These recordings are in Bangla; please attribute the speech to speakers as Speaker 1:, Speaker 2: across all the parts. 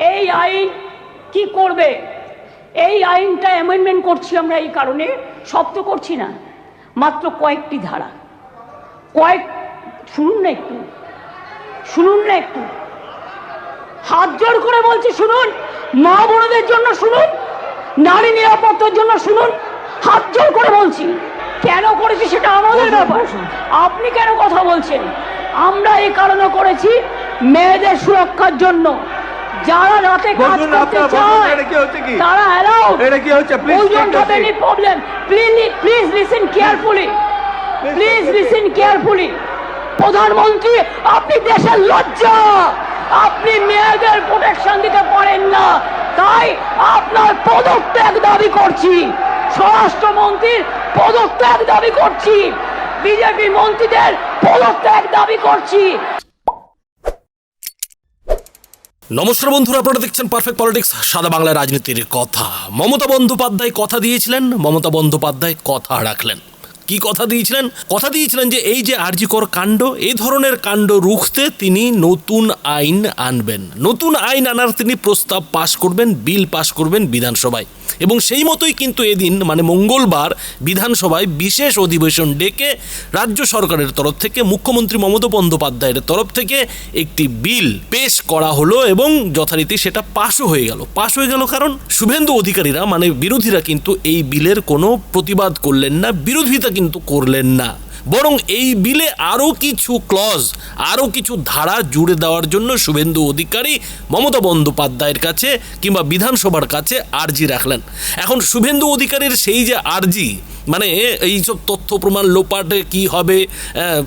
Speaker 1: এই আইন কি করবে? এই আইনটা অ্যামেন্ডমেন্ট করছি আমরা এই কারণে সব তো করছি না মাত্র কয়েকটি ধারা। কয়েক শুনুন না একটু শুনুন না একটু। হাত জোর করে বলছি শুনুন মা বোনদের জন্য শুনুন নারী নিরাপত্তার জন্য শুনুন হাত জোর করে বলছি। কেন করেছি সেটা আমাদের ব্যাপার। আপনি কেন কথা বলছেন? আমরা এই কারণে করেছি মেয়েদের সুরক্ষার জন্য। যারা রাতে কাজ করতে চায়
Speaker 2: কি হচ্ছে কি?
Speaker 1: তারা অ্যালাউড
Speaker 2: এটা কি হচ্ছে?
Speaker 1: We don't have any problem please please listen carefully please listen carefully প্রধানমন্ত্রী আপনি দেশের লজ্জা। আপনি মেয়েদের প্রোটেকশন দিতে পারেন না। তাই আপনার পদত্যাগ দাবি করছি। স্বরাষ্ট্রমন্ত্রীর পদত্যাগ দাবি করছি। বিজেপি মন্ত্রীদের পদত্যাগ দাবি করছি।
Speaker 3: নমস্কার বন্ধুরা, আপনারা দেখছেন পারফেক্ট পলিটিক্স সাদা বাংলা রাজনীতির কথা। মমতা বন্দ্যোপাধ্যায় কথা দিয়েছিলেন, মমতা বন্দ্যোপাধ্যায় কথা রাখলেন। কি কথা দিয়েছিলেন? কথা দিয়েছিলেন যে এই যে আরজিকর কাণ্ড, এই ধরনের কাণ্ড রুখতে তিনি নতুন আইন আনবেন। নতুন আইন আনার তিনি প্রস্তাব পাশ করবেন, বিল পাশ করবেন বিধানসভায়। এবং সেই মতোই কিন্তু এদিন মানে মঙ্গলবার, বিধানসভায় বিশেষ অধিবেশন ডেকে রাজ্য সরকারের তরফ থেকে, মুখ্যমন্ত্রী মমতা বন্দ্যোপাধ্যায়ের তরফ থেকে একটি বিল পেশ করা হলো এবং যথারীতি সেটা পাশও হয়ে গেল। পাশ হয়ে গেল কারণ শুভেন্দু অধিকারীরা মানে বিরোধীরা কিন্তু এই বিলের কোনো প্রতিবাদ করলেন না। বিরোধিতা কিন্তু করলেন না। বরং এই বিলে আরও কিছু ক্লজ আরও কিছু ধারা জুড়ে দেওয়ার জন্য শুভেন্দু অধিকারী মমতা বন্দ্যোপাধ্যায়ের কাছে কিংবা বিধানসভার কাছে আর্জি রাখলেন। এখন শুভেন্দু অধিকারীর সেই যে আর্জি মানে এইসব তথ্য প্রমাণ লোপাটে কি হবে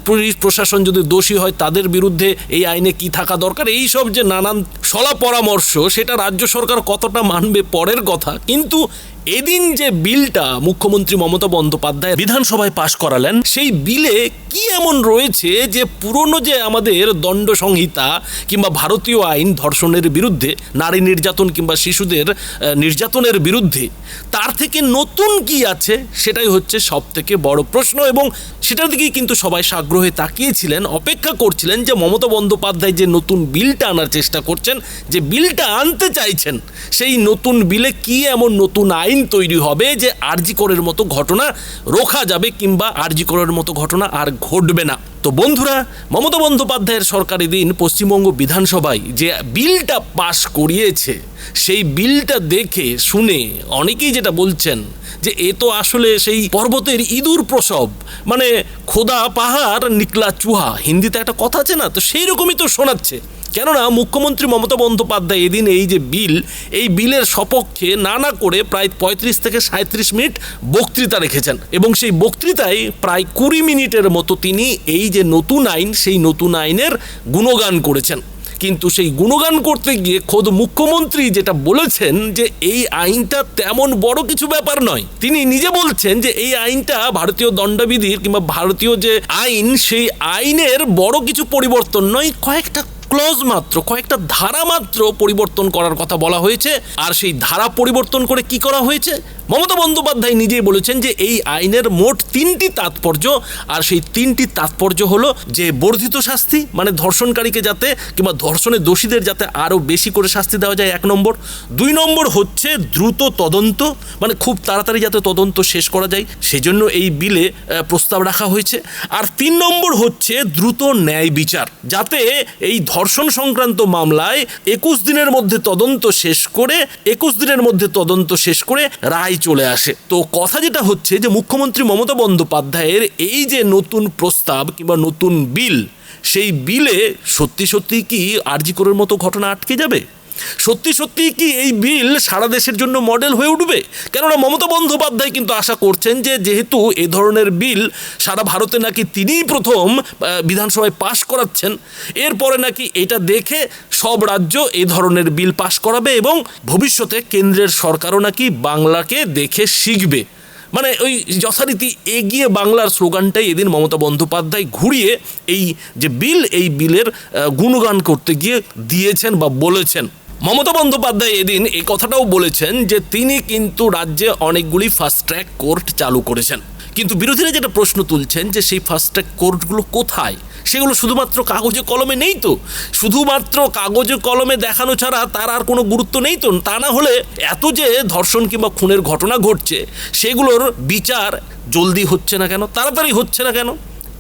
Speaker 3: পুলিশ প্রশাসন যদি দোষী হয় তাদের বিরুদ্ধে এই আইনে কি থাকা দরকার এই সব যে নানান সলা পরামর্শ, সেটা রাজ্য সরকার কতটা মানবে পরের কথা। কিন্তু এদিন যে বিলটা মুখ্যমন্ত্রী মমতা বন্দ্যোপাধ্যায় বিধানসভায় পাশ করালেন, সেই বিলে কি এমন রয়েছে যে পুরনো যে আমাদের দণ্ড সংহিতা কিংবা ভারতীয় আইন ধর্ষণের বিরুদ্ধে, নারী নির্যাতন কিংবা শিশুদের নির্যাতনের বিরুদ্ধে, তার থেকে নতুন কি আছে? সেটাই হচ্ছে সব থেকে বড় প্রশ্ন এবং সেটার দিকেই কিন্তু সবাই সাগ্রহে তাকিয়েছিলেন, অপেক্ষা করছিলেন যে মমতা বন্দ্যোপাধ্যায় যে নতুন বিলটা আনার চেষ্টা করছেন, যে বিলটা আনতে চাইছেন, সেই নতুন বিলে কি এমন নতুন আইন তৈরি হবে যে আরজিকরের মতো ঘটনা রোখা যাবে কিংবা আরজিকরের মতো ঘটনা আর ঘটবে না। তো বন্ধুরা, মমতা বন্দ্যোপাধ্যায়ের সরকারি দিন পশ্চিমবঙ্গ বিধানসভায় যে বিলটা পাশ করিয়েছে, সেই বিলটা দেখে শুনে অনেকেই যেটা বলছেন যে, এ তো আসলে সেই পর্বতের ইঁদুর প্রসব। মানে খোদা পাহাড়, নিকলা চুহা। হিন্দিতে একটা কথা আছে না? তো সেই রকমই তো শোনাচ্ছে। কেননা মুখ্যমন্ত্রী মমতা বন্দ্যোপাধ্যায় এদিন এই যে বিল, এই বিলের সপক্ষে না না করে প্রায় পঁয়ত্রিশ থেকে সাঁত্রিশ মিনিট বক্তৃতা রেখেছেন। এবং সেই বক্তৃতায় প্রায় কুড়ি মিনিটের মতো তিনি এই যে নতুন আইন, সেই নতুন আইনের গুণগান করেছেন। কিন্তু সেই গুণগান করতে গিয়ে খোদ মুখ্যমন্ত্রী যেটা বলেছেন যে এই আইনটা তেমন বড় কিছু ব্যাপার নয়। তিনি নিজে বলছেন যে এই আইনটা ভারতীয় দণ্ডবিধির কিংবা ভারতীয় যে আইন, সেই আইনের বড় কিছু পরিবর্তন নয়, কয়েকটা ক্লজ মাত্র, কয়েকটা ধারা মাত্র পরিবর্তন করার কথা বলা হয়েছে। আর সেই ধারা পরিবর্তন করে কি করা হয়েছে? মমতা বন্দ্যোপাধ্যায় নিজেই বলেছেন যে এই আইনের মোট তিনটি তাৎপর্য, আর সেই তিনটি তাৎপর্য হলো যে বর্ধিত শাস্তি মানে ধর্ষণকারীকে যাতে কিংবা ধর্ষণের দোষীদের যাতে আরও বেশি করে শাস্তি দেওয়া যায়, এক নম্বর। দুই নম্বর হচ্ছে দ্রুত তদন্ত মানে খুব তাড়াতাড়ি যাতে তদন্ত শেষ করা যায়, সেজন্য এই বিলে প্রস্তাব রাখা হয়েছে। আর তিন নম্বর হচ্ছে দ্রুত ন্যায় বিচার, যাতে এই ধর্ষণ সংক্রান্ত মামলায় একুশ দিনের মধ্যে তদন্ত শেষ করে, একুশ দিনের মধ্যে তদন্ত শেষ করে রায় চলে আসে। তো কথা যেটা হচ্ছে যে মুখ্যমন্ত্রী মমতা বন্দ্যোপাধ্যায়ের এই যে নতুন প্রস্তাব কিংবা নতুন বিল, সেই বিলে সত্যি সত্যি কি আরজিকরের মতো ঘটনা আটকে যাবে? সত্যি সত্যি কি এই বিল সারা দেশের জন্য মডেল হয়ে উঠবে? কেননা মমতা বন্দ্যোপাধ্যায় কিন্তু আশা করছেন যে যেহেতু এ ধরনের বিল সারা ভারতে নাকি তিনিই প্রথম বিধানসভায় পাশ করাচ্ছেন, এরপরে নাকি এটা দেখে সব রাজ্য এ ধরনের বিল পাশ করাবে এবং ভবিষ্যতে কেন্দ্রের সরকারও নাকি বাংলাকে দেখে শিখবে। মানে ওই যথারীতি এগিয়ে বাংলার স্লোগানটাই এদিন মমতা বন্দ্যোপাধ্যায় ঘুরিয়ে এই যে বিল, এই বিলের গুণগান করতে গিয়ে দিয়েছেন বা বলেছেন। মমতা বন্দ্যোপাধ্যায় এদিন এই কথাটাও বলেছেন যে তিনি কিন্তু রাজ্যে অনেকগুলি ফাস্ট ট্র্যাক কোর্ট চালু করেছেন। কিন্তু বিরোধীরা যেটা প্রশ্ন তুলছেন যে সেই ফাস্ট ট্র্যাক কোর্টগুলো কোথায়? সেগুলো শুধুমাত্র কাগজে কলমে নেই তো? শুধুমাত্র কাগজে কলমে দেখানো ছাড়া তার আর কোনো গুরুত্ব নেই তো? তা না হলে এত যে ধর্ষণ কিংবা খুনের ঘটনা ঘটছে, সেগুলোর বিচার জলদি হচ্ছে না কেন? তাড়াতাড়ি হচ্ছে না কেন?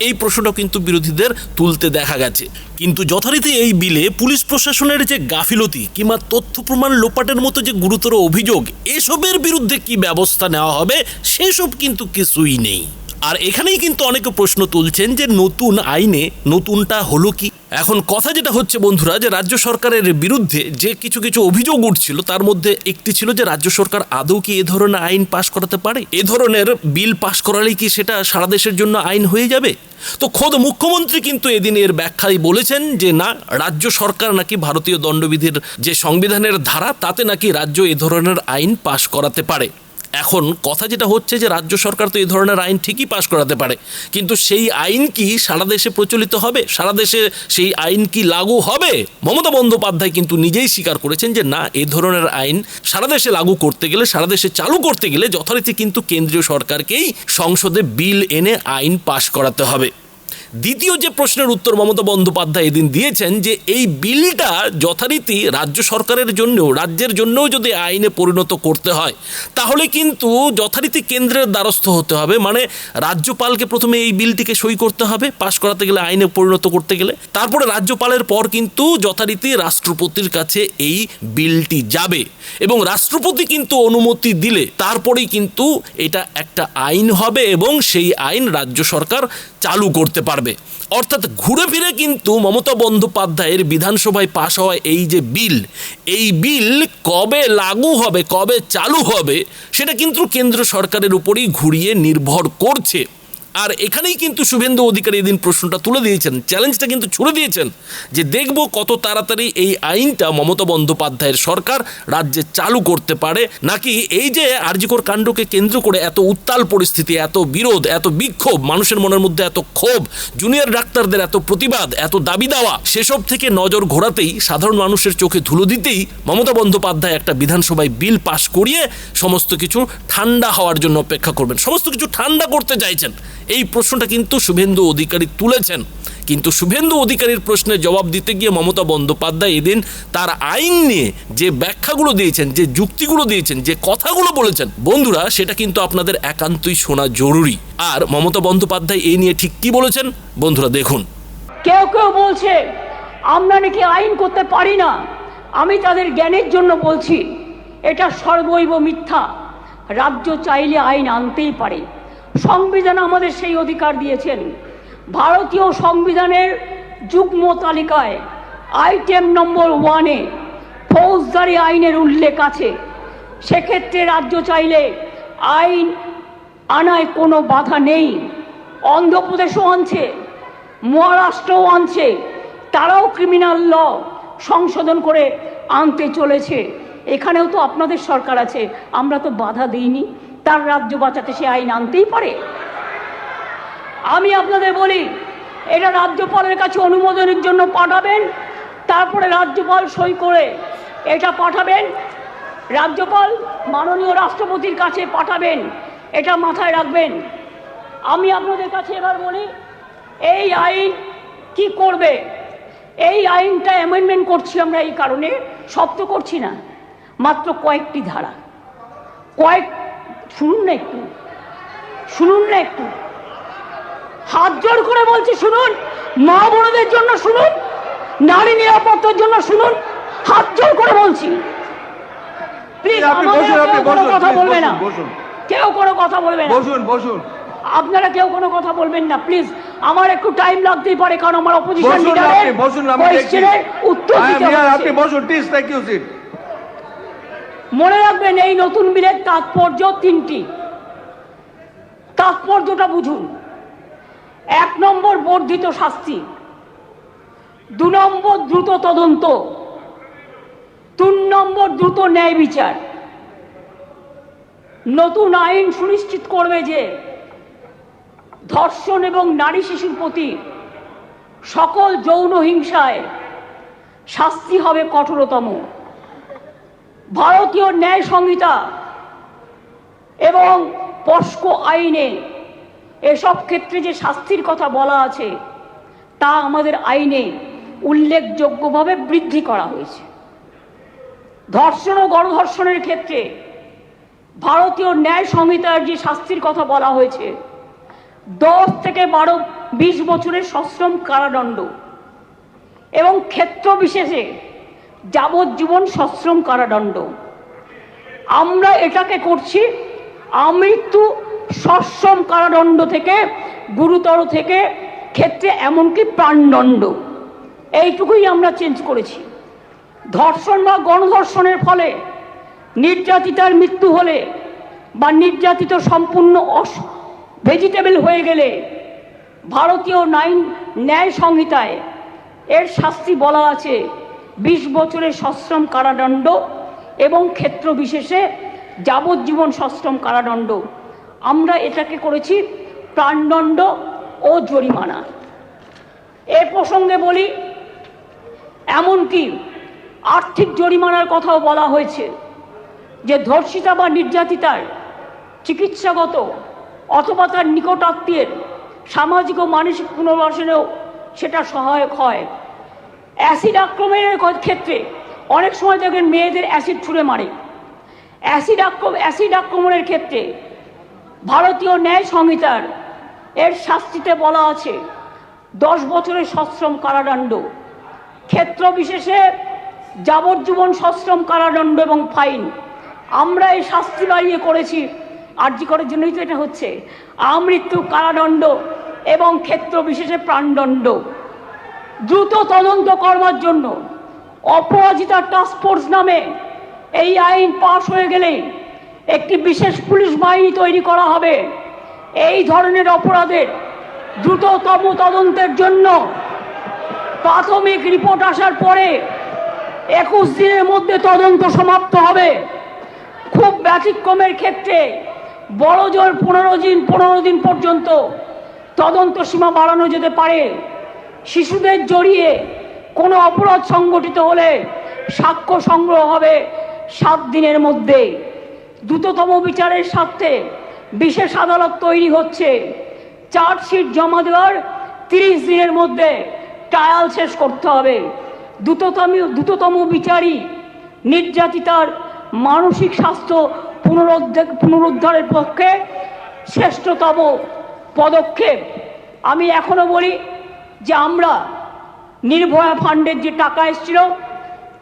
Speaker 3: এই প্রশ্নটা কিন্তু বিরোধীদের তুলতে দেখা গেছে। কিন্তু যথারীতি এই বিলে পুলিশ প্রশাসনের যে গাফিলতি কিংবা তথ্য প্রমাণ লোপাটের মতো যে গুরুতর অভিযোগ, এসবের বিরুদ্ধে কি ব্যবস্থা নেওয়া হবে সেসব কিন্তু কিছুই নেই। আর এখানেই কিন্তু অনেকে প্রশ্ন তুলছেন যে নতুন আইনে নতুনটা হলো কি? এখন কথা যেটা হচ্ছে বন্ধুরা, যে রাজ্য সরকারের বিরুদ্ধে যে কিছু কিছু অভিযোগ উঠছিল, তার মধ্যে একটি ছিল যে রাজ্য সরকার আদৌ কি এ ধরনের আইন পাশ করাতে পারে? এ ধরনের বিল পাশ করালেই কি সেটা সারা দেশের জন্য আইন হয়ে যাবে? তো খোদ মুখ্যমন্ত্রী কিন্তু এদিন এর ব্যাখ্যায় বলেছেন যে না, রাজ্য সরকার নাকি ভারতীয় দণ্ডবিধির যে সংবিধানের ধারা, তাতে নাকি রাজ্য এ ধরনের আইন পাশ করাতে পারে। এখন কথা যেটা হচ্ছে যে রাজ্য সরকার তো এই ধরনের আইন ঠিকই পাশ করাতে পারে। কিন্তু সেই আইন কি সারা দেশে প্রচলিত হবে? সারা দেশে সেই আইন কি লাগু হবে? মমতা বন্দ্যোপাধ্যায় কিন্তু নিজেই স্বীকার করেছেন যে না, এ ধরনের আইন সারা দেশে লাগু করতে গেলে, সারা দেশে চালু করতে গেলে যথারীতি কিন্তু কেন্দ্রীয় সরকারকেই সংসদে বিল এনে আইন পাশ করাতে হবে। দ্বিতীয় যে প্রশ্নের উত্তর মমতা বন্দ্যোপাধ্যায় এদিন দিয়েছেন যে এই বিলটা যথারীতি রাজ্য সরকারের জন্যও, রাজ্যের জন্যও যদি আইনে পরিণত করতে হয়, তাহলে কিন্তু যথারীতি কেন্দ্রের দ্বারস্থ হতে হবে। মানে রাজ্যপালকে প্রথমে এই বিলটিকে সই করতে হবে, পাশ করাতে গেলে আইনে পরিণত করতে গেলে। তারপরে রাজ্যপালের পর কিন্তু যথারীতি রাষ্ট্রপতির কাছে এই বিলটি যাবে এবং রাষ্ট্রপতি কিন্তু অনুমতি দিলে তারপরেই কিন্তু এটা একটা আইন হবে এবং সেই আইন রাজ্য সরকার চালু করতে পারবে। অর্থাৎ ঘুরে ফিরে কিন্তু মমতা বন্দ্যোপাধ্যায়ের বিধানসভায় পাশ হওয়া এই যে বিল, এই বিল কবে লাগু হবে, কবে চালু হবে, সেটা কিন্তু কেন্দ্র সরকারের উপরেই ঘুরিয়ে নির্ভর করছে। আর এখানেই কিন্তু শুভেন্দু অধিকারী এদিন প্রশ্নটা তুলে দিয়েছেন চ্যালেঞ্জটা কিন্তু ছুড়ে দিয়েছেন যে দেখব কত তাড়াতাড়ি এই আইনটা মমতা বন্দ্যোপাধ্যায়ের সরকার রাজ্যে চালু করতে পারে, নাকি এই যে আরজিকর কাণ্ডকে কেন্দ্র করে এত উত্তাল পরিস্থিতি, এত বিরোধ, এত বিক্ষোভ, মানুষের মনের মধ্যে এত ক্ষোভ জুনিয়র ডাক্তারদের এত প্রতিবাদ, এত দাবি দেওয়া, সেসব থেকে নজর ঘোরাতেই সাধারণ মানুষের চোখে ধুলো দিতেই মমতা বন্দ্যোপাধ্যায় একটা বিধানসভায় বিল পাশ করিয়ে সমস্ত কিছু ঠান্ডা হওয়ার জন্য অপেক্ষা করবেন, সমস্ত কিছু ঠান্ডা করতে চাইছেন। এই প্রশ্নটা কিন্তু শুভেন্দু অধিকারী তুলেছেন। কিন্তু শুভেন্দু অধিকারীর প্রশ্নের জবাব দিতে গিয়ে মমতা বন্দ্যোপাধ্যায় এদিন তার আইন নিয়ে যে ব্যাখ্যাগুলো দিয়েছেন, যে যুক্তিগুলো দিয়েছেন, যে কথাগুলো বলেছেন, বন্ধুরা, সেটা কিন্তু আপনাদের একান্তই শোনা জরুরি। আর মমতা বন্দ্যোপাধ্যায় এই নিয়ে ঠিক কি বলেছেন, বন্ধুরা, দেখুন।
Speaker 1: কেউ কেউ বলছে, আমরা নাকি আইন করতে পারি না। আমি তাদের জ্ঞানের জন্য বলছি, এটা সর্বৈব মিথ্যা। রাজ্য চাইলে আইন আনতেই পারে। সংবিধান আমাদের সেই অধিকার দিয়েছেন। ভারতীয় সংবিধানের যুগ্ম তালিকায় আইটেম নম্বর ওয়ানে ফৌজদারি আইনের উল্লেখ আছে। সেক্ষেত্রে রাজ্য চাইলে আইন আনায় কোনো বাধা নেই। অন্ধ্রপ্রদেশও আনছে, মহারাষ্ট্রও আনছে। তারাও ক্রিমিনাল ল সংশোধন করে আনতে চলেছে। এখানেও তো আপনাদের সরকার আছে, আমরা তো বাধা দিইনি। তার রাজ্য বাঁচাতে সে আইন আনতেই পারে। আমি আপনাদের বলি, এটা রাজ্যপালের কাছে অনুমোদনের জন্য পাঠাবেন, তারপরে রাজ্যপাল সই করে এটা পাঠাবেন, রাজ্যপাল মাননীয় রাষ্ট্রপতির কাছে পাঠাবেন, এটা মাথায় রাখবেন। আমি আপনাদের কাছে এবার বলি, এই আইন কি করবে? এই আইনটা অ্যামেন্ডমেন্ট করছি আমরা এই কারণে সব করছি না, মাত্র কয়েকটি ধারা। কয়েক শুনুন না একটু। শুনুন না একটু। হাত জোর করে বলছি শুনুন। মা বোনদের জন্য শুনুন। নারী নিরাপত্তার জন্য শুনুন। হাত জোর করে বলছি। প্লিজ কোনো কথা বলবে না। কেউ কোনো কথা বলবে না।
Speaker 2: বসুন বসুন।
Speaker 1: আপনারা কেউ কোনো কথা বলবেন না প্লিজ আমার একটু টাইম লাগতেই পারে কারণ আমার অপোজিশন
Speaker 2: বসুন
Speaker 1: লিডারের
Speaker 2: আপনি বসুন আমি দেখছি।
Speaker 1: উত্তর
Speaker 2: I
Speaker 1: দিতে
Speaker 2: আপনি বসুন প্লিজ টেক ইউ সিট
Speaker 1: মনে রাখবেন এই নতুন বিলের তাৎপর্য তিনটি। তাৎপর্যটা বুঝুন। এক নম্বর বর্ধিত শাস্তি, দু নম্বর দ্রুত তদন্ত, তিন নম্বর দ্রুত ন্যায় বিচার। নতুন আইন সুনিশ্চিত করবে যে ধর্ষণ এবং নারী শিশুর প্রতি সকল যৌন হিংসায় শাস্তি হবে কঠোরতম। ভারতীয় ন্যায় সংহিতা এবং পস্কো আইনে এসব ক্ষেত্রে যে শাস্তির কথা বলা আছে, তা আমাদের আইনে উল্লেখযোগ্যভাবে বৃদ্ধি করা হয়েছে। ধর্ষণ ও গণধর্ষণের ক্ষেত্রে ভারতীয় ন্যায় সংহিতার যে শাস্তির কথা বলা হয়েছে, দশ থেকে বারো, বিশ বছরের সশ্রম কারাদণ্ড এবং ক্ষেত্র বিশেষে যাবজ্জীবন সশ্রম কারাদণ্ড। আমরা এটাকে করছি, আমৃত্যু সশ্রম কারাদণ্ড থেকে, গুরুতর থেকে, ক্ষেত্রে এমনকি প্রাণদণ্ড। এইটুকুই আমরা চেঞ্জ করেছি। ধর্ষণ বা গণধর্ষণের ফলে, নির্যাতিতার মৃত্যু হলে, বা নির্যাতিত সম্পূর্ণ অস ভেজিটেবল হয়ে গেলে, ভারতীয় নাইন, ন্যায় সংহিতায় এর শাস্তি বলা আছে। বিশ বছরের সশ্রম কারাদণ্ড এবং ক্ষেত্র বিশেষে যাবজ্জীবন সশ্রম কারাদণ্ড। আমরা এটাকে করেছি প্রাণদণ্ড ও জরিমানা। এ প্রসঙ্গে বলি, এমনকি আর্থিক জরিমানার কথাও বলা হয়েছে যে ধর্ষিতা বা নির্যাতিতার চিকিৎসাগত অথবা তার নিকটাত্মীয়ের সামাজিক ও মানসিক পুনর্বাসনেও সেটা সহায়ক হয়। অ্যাসিড আক্রমণের ক্ষেত্রে অনেক সময় দেখবেন মেয়েদের অ্যাসিড ছুঁড়ে মারে। অ্যাসিড আক্রম অ্যাসিড আক্রমণের ক্ষেত্রে ভারতীয় ন্যায় সংহিতার এর শাস্তিতে বলা আছে, দশ বছরের সশ্রম কারাদণ্ড। ক্ষেত্র বিশেষে যাবজ্জীবন সশ্রম কারাদণ্ড এবং ফাইন। আমরা এই শাস্তি বাড়িয়ে করেছি আর্জি করার জন্যই তো এটা হচ্ছে। আমৃত্যু কারাদণ্ড এবং ক্ষেত্র বিশেষে প্রাণদণ্ড। দ্রুত তদন্ত করবার জন্য অপরাজিতা টাস্ক ফোর্স নামে এই আইন পাশ হয়ে গেলে একটি বিশেষ পুলিশ বাহিনী তৈরি করা হবে। এই ধরনের অপরাধের দ্রুততম তদন্তের জন্য প্রাথমিক রিপোর্ট আসার পরে একুশ দিনের মধ্যে তদন্ত সমাপ্ত হবে। খুব ব্যতিক্রমের ক্ষেত্রে বড় জোর পনেরো দিন পনেরো দিন পর্যন্ত তদন্ত সীমা বাড়ানো যেতে পারে। শিশুদের জড়িয়ে কোনো অপরাধ সংগঠিত হলে সাক্ষ্য সংগ্রহ হবে সাত দিনের মধ্যে। দ্রুততম বিচারের স্বার্থে বিশেষ আদালত তৈরি হচ্ছে। চার্জশিট জমা দেওয়ার তিরিশ দিনের মধ্যে ট্রায়াল শেষ করতে হবে। দ্রুততম দ্রুততম বিচারী নির্যাতিতার মানসিক স্বাস্থ্য পুনরুদ্ধার, পুনরুদ্ধারের পক্ষে শ্রেষ্ঠতম পদক্ষেপ। আমি এখনও বলি যে আমরা নির্ভয়া ফান্ডের যে টাকা এসেছিল,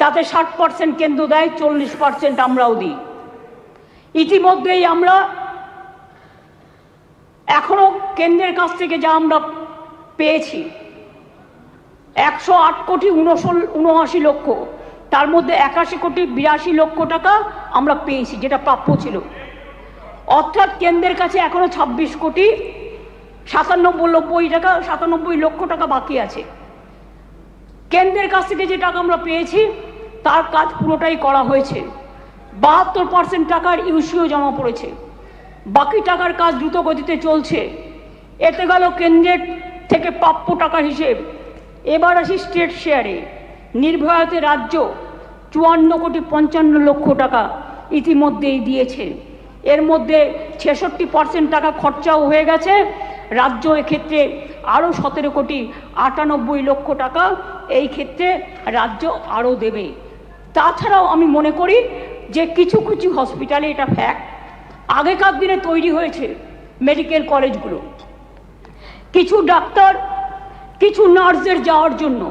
Speaker 1: তাতে ষাট পার্সেন্ট কেন্দ্র দেয়, চল্লিশ পার্সেন্ট আমরাও দিই। ইতিমধ্যেই আমরা এখনও কেন্দ্রের কাছ থেকে যা আমরা পেয়েছি, একশো আট কোটি উনষোল উনআশি লক্ষ, তার মধ্যে একাশি কোটি বিরাশি লক্ষ টাকা আমরা পেয়েছি, যেটা প্রাপ্য ছিল। অর্থাৎ কেন্দ্রের কাছে এখনও ছাব্বিশ কোটি সাতানব্বই নব্বই টাকা সাতানব্বই লক্ষ টাকা বাকি আছে। কেন্দ্রের কাছ থেকে যে টাকা আমরা পেয়েছি, তার কাজ পুরোটাই করা হয়েছে। বাহাত্তর পার্সেন্ট টাকার ইউসিও জমা পড়েছে। বাকি টাকার কাজ দ্রুত গতিতে চলছে। এতে গেল কেন্দ্রের থেকে প্রাপ্য টাকার হিসেব। এবার আসি স্টেট শেয়ারে। নির্ভয়াতে রাজ্য চুয়ান্ন কোটি পঞ্চান্ন লক্ষ টাকা ইতিমধ্যেই দিয়েছে। এর মধ্যে ছেষট্টি পার্সেন্ট টাকা খরচাও হয়ে গেছে। রাজ্য এক্ষেত্রে আরও সতেরো কোটি আটানব্বই লক্ষ টাকা এই ক্ষেত্রে রাজ্য আরও দেবে। তাছাড়াও আমি মনে করি যে কিছু কিছু হসপিটালে এটা ফ্যাক্ট আগেকার দিনে তৈরি হয়েছে মেডিকেল কলেজগুলো কিছু ডাক্তার, কিছু নার্সদের যাওয়ার জন্য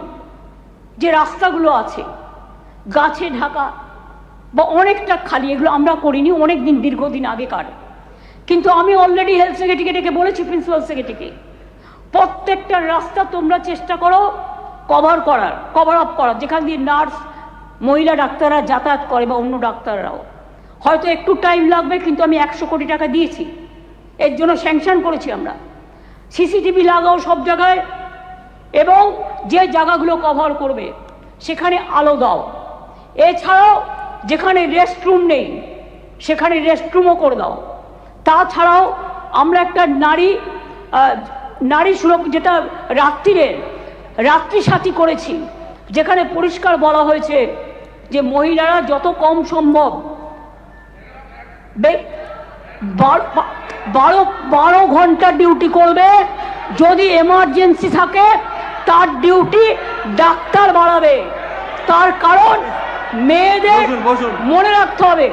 Speaker 1: যে রাস্তাগুলো আছে, গাছে ঢাকা বা অনেকটা খালি, এগুলো আমরা করিনি অনেক দিন দীর্ঘদিন আগেকার। কিন্তু আমি অলরেডি হেলথ সেক্রেটারিকে বলেছি প্রিন্সিপাল সেক্রেটারিকে প্রত্যেকটা রাস্তা তোমরা চেষ্টা করো কভার করার কভার আপ করার। যেখান দিয়ে নার্স মহিলা ডাক্তাররা যাতায়াত করে বা অন্য ডাক্তাররাও। হয়তো একটু টাইম লাগবে, কিন্তু আমি একশো কোটি টাকা দিয়েছি। এর জন্য স্যাংশন করেছি আমরা। সিসিটিভি লাগাও সব জায়গায় এবং যে জায়গাগুলো কভার করবে, সেখানে আলো দাও। এছাড়াও যেখানে রেস্টরুম নেই, সেখানে রেস্টরুমও করে দাও। তাছাড়াও আমরা একটা নারী নারী সুরক্ষ যেটা রাত্রিরের রাত্রি সাথী করেছি যেখানে পরিষ্কার বলা হয়েছে যে মহিলারা যত কম সম্ভব বে- বারো বারো ঘণ্টা ডিউটি করবে যদি এমার্জেন্সি থাকে তার ডিউটি ডাক্তার বাড়াবে তার কারণ মেয়েদের। মনে রাখতে হবে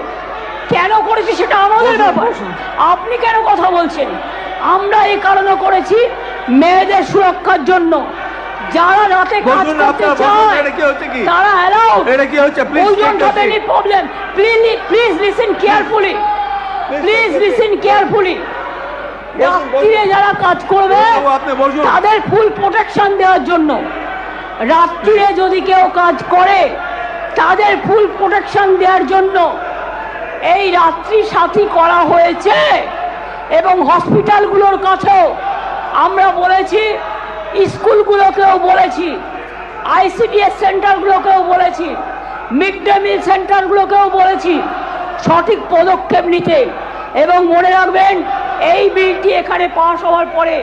Speaker 1: কেন করেছি সেটা আমাদের ব্যাপার আপনি কেন কথা বলছেন আমরা এই কারণে করেছি মেয়েদের সুরক্ষার জন্য যারা রাতে কাজ করতে চায়? তারা অ্যালাউড
Speaker 2: এটা কি হচ্ছে? Seat.
Speaker 1: problem. Please, please listen carefully. Please
Speaker 2: take a
Speaker 1: listen carefully.
Speaker 2: বসুন,
Speaker 1: রাত্রিরে যারা কাজ করবে তাদের ফুল প্রোটেকশন দেওয়ার জন্য রাত্রিরে যদি কেউ কাজ করে তাদের ফুল প্রোটেকশন দেওয়ার জন্য এই রাত্রি সাথী করা হয়েছে এবং হসপিটালগুলোর কাছেও আমরা বলেছি, স্কুলগুলোকেও বলেছি, আইসিডিএস সেন্টারগুলোকেও বলেছি, মিড ডে মিল সেন্টারগুলোকেও বলেছি, সঠিক পদক্ষেপ নিতে। এবং মনে রাখবেন, এই বিলটি এখানে পাশ হওয়ার পরে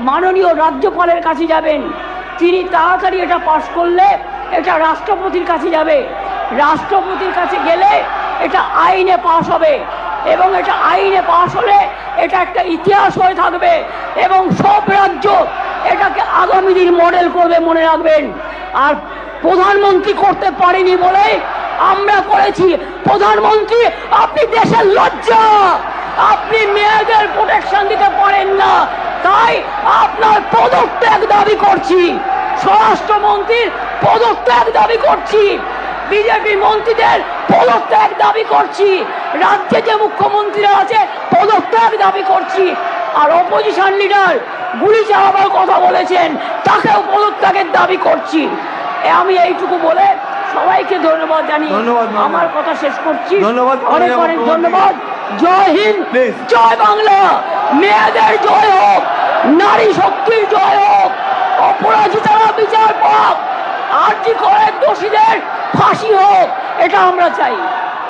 Speaker 1: মাননীয় রাজ্যপালের কাছে যাবেন। তিনি তাড়াতাড়ি এটা পাশ করলে এটা রাষ্ট্রপতির কাছে যাবে। রাষ্ট্রপতির কাছে গেলে এটা আইনে পাশ হবে এবং এটা আইনে পাশ হলে এটা একটা ইতিহাস হয়ে থাকবে এবং সব রাজ্য এটাকে আগামী দিন মডেল করবে মনে রাখবেন। আর প্রধানমন্ত্রী করতে পারেনি বলে আমরা করেছি। প্রধানমন্ত্রী, আপনি দেশের লজ্জা। আপনি মেয়েদের প্রোটেকশন দিতে পারেন না। তাই আপনার পদত্যাগ দাবি করছি। স্বরাষ্ট্রমন্ত্রীর পদত্যাগ দাবি করছি। বিজেপি মন্ত্রীদের পদত্যাগ দাবি করছি। রাজ্যে যে মুখ্যমন্ত্রীরা আছে পদত্যাগ দাবি করছি। আর অপোজিশন লিডার গুলি চালাবার কথা বলেছেন তাকেও পদত্যাগের দাবি করছি। আমি এইটুকু বলে সবাইকে ধন্যবাদ জানিয়ে। আমার কথা শেষ করছি।
Speaker 2: ধন্যবাদ,
Speaker 1: অনেক অনেক ধন্যবাদ। জয় হিন্দ জয় বাংলা। মেয়েদের জয় হোক নারী শক্তির জয় হোক অপরাজিতারা বিচার পাক। আর কি করেন দোষীদের? ফাঁসি হোক এটা আমরা চাই।